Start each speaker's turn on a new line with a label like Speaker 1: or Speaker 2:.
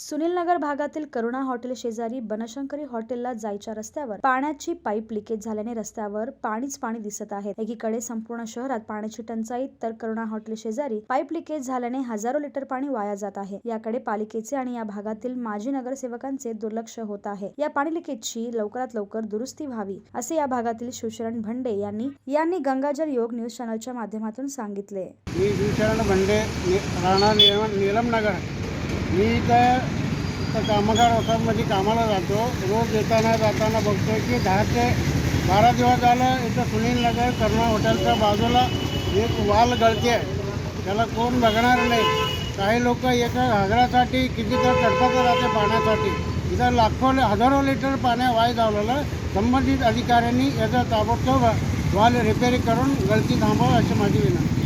Speaker 1: सुनील नगर भागातील करुणा हॉटेल शेजारी बनशंकरी हॉटेलला जायच्या रस्त्यावर पाण्याची पाईप लिकेज झाल्याने रस्त्यावर पाणीच पाणी दिसत आहे. एकीकडे संपूर्ण शहरात पाण्याची टंचाई तर करुणा हॉटेल शेजारी पाईप लिकेज झाल्याने हजारो लिटर पाणी वाया जात आहे. याकडे पालिकेचे आणि या भागातील माजी नगरसेवकांचे दुर्लक्ष होत आहे. या पाणी लिकेजची लवकरात लवकर दुरुस्ती व्हावी असे या भागातील शिवशरण भंडे यांनी यांनी गंगाजल योग न्यूज चॅनलच्या माध्यमातून सांगितले.
Speaker 2: मी शिवशरण भंडे निलम नगर. मी इथं तर कामगार वसाहतमध्ये कामाला जातो रोज येताना जाताना बघतो की दहा ते बारा दिवस झालं इथं सुनील नगर करुणा हॉटेलच्या बाजूला एक वाल गळते त्याला कोण बघणार नाही. काही लोक एका घागरासाठी किती तर तडपत राहते पाण्यासाठी. इथं लाखो हजारो लिटर पाण्या वाय झालेलं संबंधित अधिकाऱ्यांनी याचा ताबडतोब वाल रिपेअरिंग करून गळती थांबवा अशी माझी विनंती.